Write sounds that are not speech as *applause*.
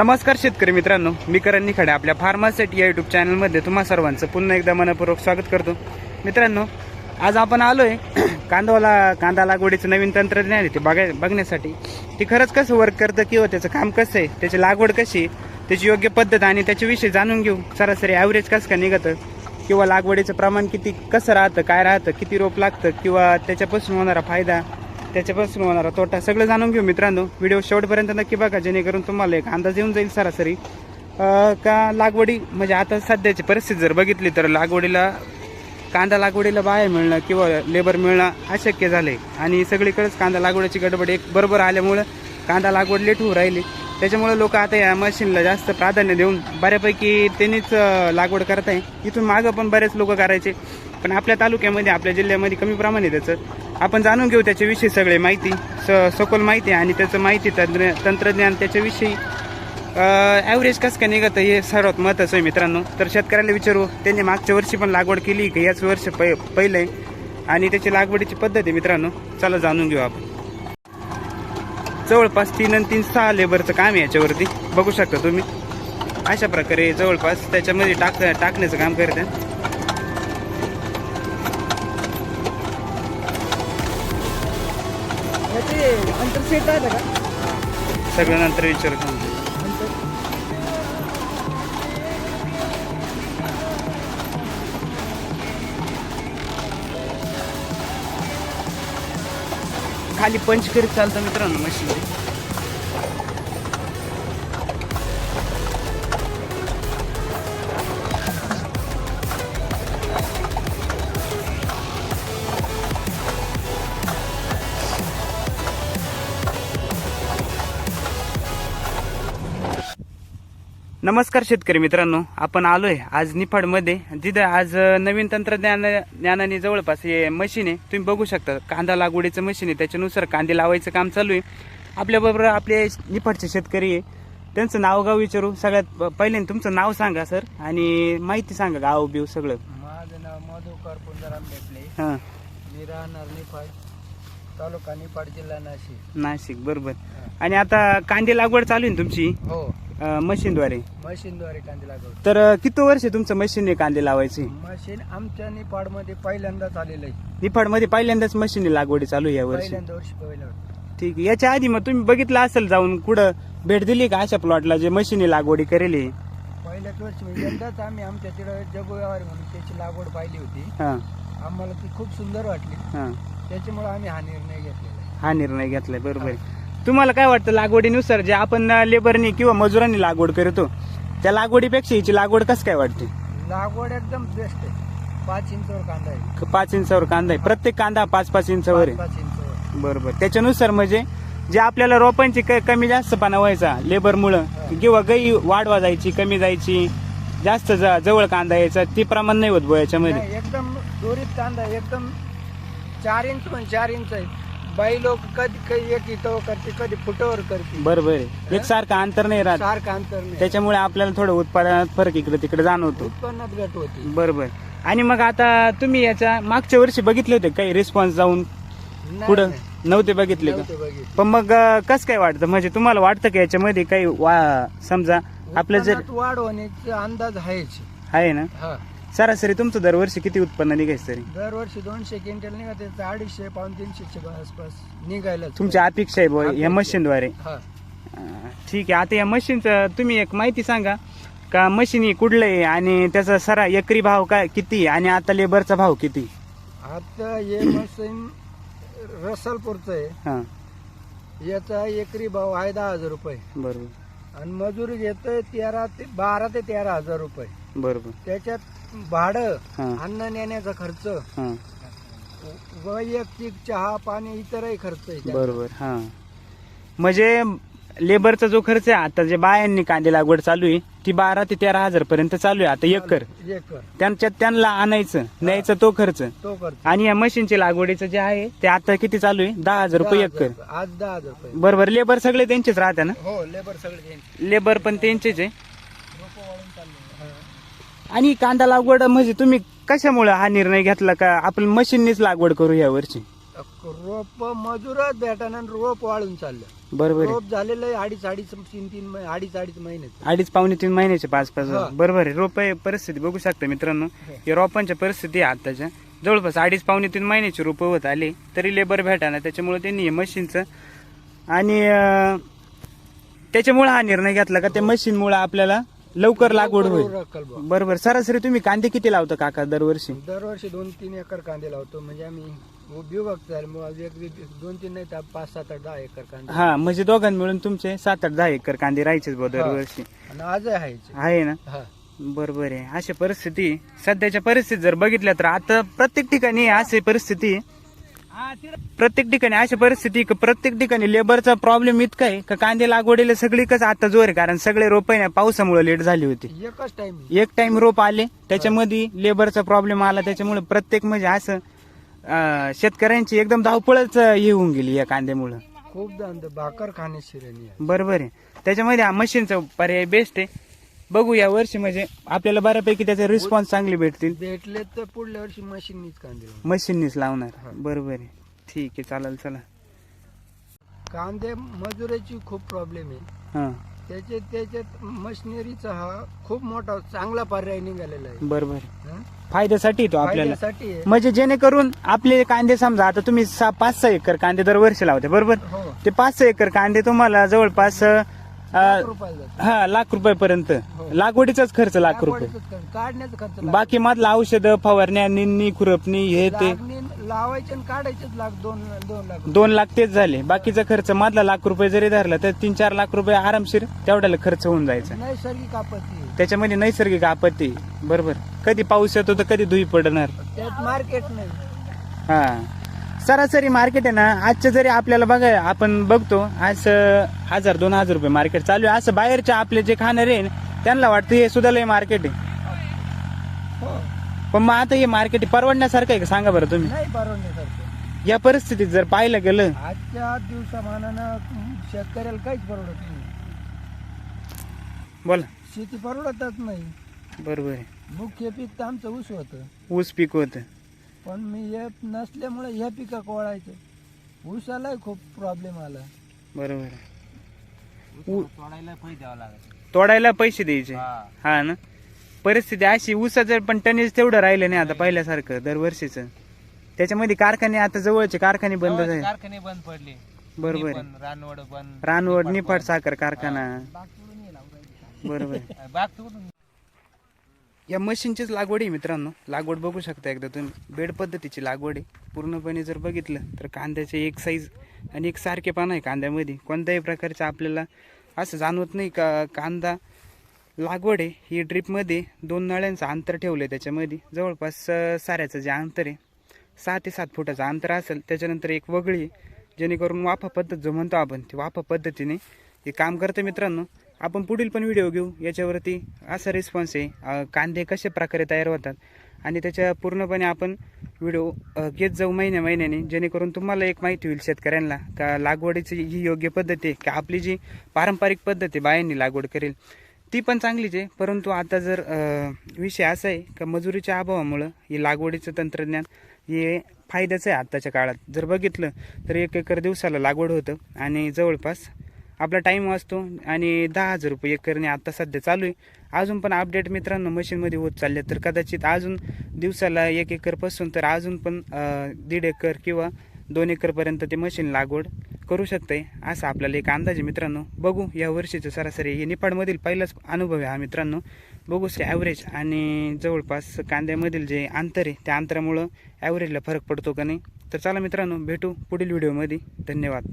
नमस्कार शेतकरी मित्रांनो मी करण निखाडे आपल्या फार्मासेट या युट्यूब चॅनलमध्ये तुम्हा सर्वांचं पुन्हा एकदा मनपूर्वक स्वागत करतो. मित्रांनो आज आपण आलोय *clears throat* कांदाला कांदा लागवडीचं नवीन तंत्रज्ञान आहे ते बघाय बघण्यासाठी. ते खरंच कसं वर्क करतं किंवा त्याचं काम कसं आहे त्याची लागवड कशी आहे त्याची योग्य पद्धत आणि त्याच्याविषयी जाणून घेऊ. सरासरी ॲव्हरेज कसं का निघतं किंवा लागवडीचं प्रमाण किती कसं राहतं काय राहतं किती रोप लागतं किंवा त्याच्यापासून होणारा फायदा त्याच्यापासून होणारा तोटा सगळं जाणून घेऊ मित्रांनो. व्हिडिओ शेवटपर्यंत नक्की बघा जेणेकरून तुम्हाला एक अंदाज येऊन जाईल सरासरी. का लागवडी म्हणजे आता सध्याची परिस्थिती जर बघितली तर लागवडीला कांदा लागवडीला बाया मिळणं किंवा लेबर मिळणं अशक्य झाले आणि सगळीकडेच कांदा लागवडीची गडबड एक बरोबर आल्यामुळं कांदा लागवड लेट होऊ राहिली. त्याच्यामुळं लोक आता या मशीनला जास्त प्राधान्य देऊन बऱ्यापैकी त्यांनीच लागवड करत आहे इथून मागं पण बरेच लोक करायचे. पण आपल्या तालुक्यामध्ये आपल्या जिल्ह्यामध्ये कमी प्रमाण आहे त्याचं. आपण जाणून घेऊ त्याच्याविषयी सगळे माहिती. स सखोल माहिती आणि त्याचं माहिती तंत्र तंत्रज्ञान त्याच्याविषयी. ॲव्हरेज कसं काय निघतं हे सर्वात महत्त्वाचं आहे मित्रांनो. तर शेतकऱ्याला विचारू त्यांनी मागच्या वर्षी पण लागवड केली की? याच वर्ष पै पहिलं. आहे आणि त्याची लागवडीची पद्धत आहे मित्रांनो. चला जाणून घेऊ आपण. जवळपास तीन आणि तीन सहा लेबरचं काम आहे याच्यावरती. बघू शकता तुम्ही. अशा प्रकारे जवळपास त्याच्यामध्ये टाक टाकण्याचं काम करते. आहे याचे अंतर सेट आहे का? सगळं नंतर विचारू खाली पंच करीत चालतं मित्रांनो मशीन. नमस्कार शेतकरी मित्रांनो आपण आलोय आज निफाडमध्ये जिथं आज नवीन तंत्रज्ञान ज्ञानाने जवळपास हे मशीन आहे. तुम्ही बघू शकता कांदा लागवडीचं मशीन आहे त्याच्यानुसार कांदे लावायचं काम चालू आहे. आपल्याबरोबर आपले निफाडचे शेतकरी आहे. त्यांचं नाव गाव विचारू. सगळ्यात प- पहिले तुमचं नाव सांगा सर आणि माहिती सांगा गाव बिव सगळं. माझं नाव मधुकर पुंजाराम भेटले हां. मी राहणार निफाड तालुका निफाड जिल्हा नाशिक. नाशिक बरोबर. आणि आता कांदे लागवड चालू आहे ना तुमची? हो. अ, मशीनद्वारे. मशीनद्वारे कांदे लागवड. तर अ, किती वर्ष तुमचं मशीन आहे कांदे लावायचे? मशीन आमच्या निफाडमध्ये पहिल्यांदाच आलेलं आहे. निफाडमध्ये पहिल्यांदाच मशीन लागवडी चालू आहे या वर्षी? पहिल्यांदा वर्षी पहिलं ठीक आहे. याच्या आधी मग तुम्ही बघितलं असेल जाऊन कुठं भेट दिली का अशा प्लॉटला जे मशीनी लागवडी करेल? आहे? पहिल्याच वर्षी म्हणजे यंदाच आम्ही आमच्या तिकडं जगुयावारी म्हणून त्याची लागवड पाहिली होती. हा. आम्हाला ती खूप सुंदर वाटली. हा. त्याच्यामुळे आम्ही हा निर्णय घेतलेला आहे. हा निर्णय घेतलाय. बरोबर आहे. तुम्हाला काय वाटतं लागवडीनुसार जे आपण लेबरनी किंवा मजुरांनी लागवड करतो त्या लागवडीपेक्षा हिची लागवड कसं काय वाटते? लागवड एकदम बेस्ट आहे. पाच इंचवर कांदा आहे. पाच इंचावर कांदा आहे. प्रत्येक कांदा पाच पाच इंचावर आहे. बरोबर. त्याच्यानुसार म्हणजे जे आपल्याला रोपांची कमी जास्तपणा व्हायचा लेबरमुळं किंवा गई वाढवा जायची कमी जायची जास्त जवळ कांदा यायचा ते प्रमाण नाही होत बुवा याच्यामध्ये. एकदम दोरीत कांदा एकदम चार इंच पण चार इंच आहे. बाई लोक कधी कधी एक इटो करते कधी फुटावर करते. बरोबर आहे एकसारखं अंतर नाही राहत. सारखं अंतर नाही. त्याच्यामुळे आपल्याला थोडं उत्पादनात फरक इकडे तिकडे जाणवतो. उत्पन्नात घट होती. बरोबर आणि मग आता तुम्ही याच्या मागच्या वर्षी बघितले होते काही रिस्पॉन्स जाऊन? नाही, पुढं? नाही, नव्हते बघितले का? नव्हते बघितले. पण मग कस काय वाटतं? म्हणजे तुम्हाला वाटतं का याच्यामध्ये काही वा समजा आपलं जर उत्पन्नात वाढ होण्याचा अंदाज आहेच आहे ना? हा. सरासरी तुमचं दरवर्षी किती उत्पन्न निघायचं तरी? दरवर्षी दोनशे क्विंटल निघा त्याचं अडीचशे पाऊन तीनशेच्या आसपास निघायला तुमची अपेक्षा आहे बुवा या. मशीनद्वारे? हा. अं, ठीक आहे. आता या मशीनचं तुम्ही एक माहिती सांगा. का मशीन ही कुठलं आहे आणि त्याचा सरा एकरी भाव काय किती आणि आता लेबरचा भाव किती आता हे मशीन रसलपूरचं आहे. हा. याचा एकरी भाव आहे दहा हजार रुपये. बरोबर. आणि मजुरी घेतोय तेरा ते बारा ते तेरा हजार रुपये. बरोबर. त्याच्यात भाडं हा. अन्न नेण्याचा खर्च हा. वैयक्तिक चहा पाणी इतरही खर्च आहे त्यात. बरोबर हा. म्हणजे लेबरचा जो खर्च आहे आता जे बायांनी कांदे लागवड चालू आहे ती बारा ते तेरा हजार पर्यंत चालू आहे आता एकर. एकर. त्यांच्यात त्यांना आणायचं न्यायचं तो खर्च. तो खर्च. आणि या मशीनची लागवडीचं जे आहे ते आता किती चालू आहे? दहा हजार रुपये दहा एकर. हजार. आज दहा हजार रुपये. बरोबर लेबर सगळे त्यांचेच राहते ना? हो लेबर सगळे. लेबर पण त्यांचेच आहे रोपं वाळून चालले. हा. आणि कांदा लागवड म्हणजे तुम्ही कशामुळे हा निर्णय घेतला का? आपण मशीननीच लागवड करू या वर्षी? रोप मजूरच भेटाना रोप वाळून चाललं. बरोबर आहे. रोप झालेलं आहे अडीच अडीच तीन तीन अडीच अडीच महिन्यात अडीच पावणे तीन महिन्याचे पाच पाच हा. बरोबर आहे. रोप परिस्थिती बघू शकता मित्रांनो. या रोपांच्या परिस्थिती आहे आताच्या. जवळपास अडीच पावणे तीन महिन्याची रोपं होत आली तरी लेबर भेटाना. त्याच्यामुळे त्यांनी हे मशीनचं आणि त्याच्यामुळे हा निर्णय घेतला का? त्या मशीनमुळे आपल्याला लवकर लागवड होईल. रक्कल बुवा. बरोबर. सरासरी तुम्ही कांदे किती लावता काका दरवर्षी? दरवर्षी दोन तीन एकर कांदे लावतो. म्हणजे आम्ही विभक्त झाले दोन तीन नाही तर पाच सात आठ दहा एकर कांदे. हा म्हणजे दोघां मिळून तुमचे सात आठ दहा एकर कांदे राहायचेच बुवा दरवर्षी. आणि आज आहे आहे ना? हा. बरोबर आहे. अशी परिस्थिती सध्याच्या परिस्थिती जर बघितल्या तर आता प्रत्येक ठिकाणी अशी परिस्थिती आहे. प्रत्येक ठिकाणी अशी परिस्थिती की प्रत्येक ठिकाणी लेबरचा प्रॉब्लेम इतका आहे का कांदे लागवडीला सगळीकच आता जोर आहे. कारण सगळे रोप आहे ना पावसामुळे लेट झाली होती. एकच टाइम एक टाइम रोप आले त्याच्यामध्ये लेबरचा प्रॉब्लेम आला त्याच्यामुळे प्रत्येक म्हणजे असं अं, शेतकऱ्यांची एकदम धावपळच हे होऊन गेली या कांद्यामुळं. खूप दांद भाकर खाणे शिरणी आहे. बरोबर आहे. त्याच्यामध्ये हा मशीनचा पर्याय बेस्ट आहे. बघू या वर्षी म्हणजे आपल्याला बऱ्यापैकी त्याचे रिस्पॉन्स चांगले भेटतील भेटले तर पुढल्या वर्षी मशीननीच कांदे. मशीननीच लावणार. बरोबर आहे ठीक आहे चालेल चला कांदे मजुराची खूप प्रॉब्लेम आहे हा त्याच्यात त्याच्यात मशिनरीचा हा खूप मोठा चांगला पर्याय निघालेला आहे बरोबर आहे. हं? फायद्यासाठी तो आपल्याला फायद्यासाठी आहे. म्हणजे जेणेकरून आपले कांदे समजा आता तुम्ही सहा पाच सहा एकर कांदे दरवर्षी लावते बरोबर हो ते पाच सहा एकर कांदे तुम्हाला जवळपास अं, रुपयाला जातं. हा लाख रुपयापर्यंत. लागवडीचाच खर्च लाख रुपये. लागवडीचाच खर्च, काढण्याचा खर्च लागतो. बाकी मधला औषधं फवारण्या निंदणी खुरपणी हे ते लागणी, लावायचे आणि काढायचेच लाख दोन दोन लाख दोन लाख तेच झाले. बाकीचा खर्च मधला लाख रुपये जरी धरला तर तीन चार लाख रुपये आरामशीर तेवढ्याला खर्च होऊन जायचा. नैसर्गिक आपत्ती. आहे. त्याच्यामध्ये नैसर्गिक आपत्ती. बरोबर. कधी पाऊस येतो तर कधी धुई पडणार. त्यात मार्केट नाही. हा. सरासरी मार्केट आहे ना आजच्या जरी आपल्याला बघाय आपण बघतो आज हजार दोन हजार रुपये मार्केट चालू आहे. असं बाहेरच्या आपले जे खाणारे आहे ना, त्यांना वाटतं हे सुद्धा लय मार्केट आहे. पण मग आता हे मार्केट परवडण्यासारखं आहे का? सांगा बरं तुम्ही. नाही परवडण्यासारखं. या परिस्थितीत जर पाहायला गेलं. आजच्या दिवसामानानं शेतकऱ्याला काहीच परवडत नाही. बोला. शेती परवडतच नाही. बरोबर आहे. मुख्य पीक तर आमचं ऊस होतं. ऊस पीक होतं. पण मी हे नसल्यामुळे ह्या पिका कोळायचं. ऊसालाही खूप प्रॉब्लेम आला. बरोबर आहे. ऊ- तोडायला पैसे द्यावं लागत तोडायला पैसे द्यायचे. हा. ना? परिस्थिती अशी ऊसाचं पण टनेज तेवढं राहिलं नाही आता पहिल्यासारखं दरवर्षीच. त्याच्यामध्ये कारखाने आता जवळचे कारखाने बंद झाले. कारखाने बंद पडले. बरोबर आहे. रानवड बंद रानवड निफाड साखर कारखाना. बरोबर आहे. बाग या मशीनचीच लागवड आहे मित्रांनो. लागवड बघू शकता एकदा तुम्ही. बेड पद्धतीची लागवड आहे. पूर्णपणे जर बघितलं तर कांद्याचे एक साईज आणि एक सारखेपणा आहे कांद्यामध्ये. कोणत्याही प्रकारचं आपल्याला असं जाणवत नाही का कांदा लागवड आहे. ही ड्रीपमध्ये दोन नळ्यांचं अंतर ठेवलं आहे त्याच्यामध्ये. जवळपास साऱ्याचं जे अंतर आहे सहा ते सात फुटाचं अंतर असेल. त्याच्यानंतर एक वगळी जेणेकरून वाफा पद्धत जो म्हणतो आपण ती वाफा पद्धतीने हे काम करते मित्रांनो. आपण पुढील पण व्हिडिओ घेऊ. याच्यावरती असा रिस्पॉन्स आहे. कांदे कशा प्रकारे तयार होतात? आणि त्याच्या पूर्णपणे आपण व्हिडिओ घेत जाऊ महिन्या महिन्याने. जेणेकरून तुम्हाला एक माहिती होईल शेतकऱ्यांना का लागवडीची ही योग्य पद्धत आहे का आपली जी पारंपरिक पद्धत आहे बायांनी लागवड करेल ती पण चांगलीच आहे. परंतु आता जर विषय असा आहे का मजुरीच्या अभावामुळं हे लागवडीचं तंत्रज्ञान हे फायद्याचं आहे आत्ताच्या काळात. जर बघितलं तर एक एकर दिवसाला लागवड होतं आणि जवळपास आपला टाईम वाचतो आणि दहा हजार रुपये एकरने आत्ता सध्या चालू आहे. अजून पण अपडेट मित्रांनो मशीनमध्ये होत चालले तर कदाचित अजून दिवसाला एक एकरपासून तर अजून पण दीड एकर किंवा दोन एकरपर्यंत ते मशीन लागवड करू शकते असं आपल्याला एक अंदाज आहे मित्रांनो. बघू या वर्षीचं सरासरी हे निपाडमधील पहिलाच अनुभव आहे हा मित्रांनो. बघू ॲव्हरेज आणि जवळपास कांद्यामधील जे अंतर आहे त्या अंतरामुळं ॲव्हरेजला फरक पडतो का नाही? तर चला मित्रांनो भेटू पुढील व्हिडिओमध्ये धन्यवाद.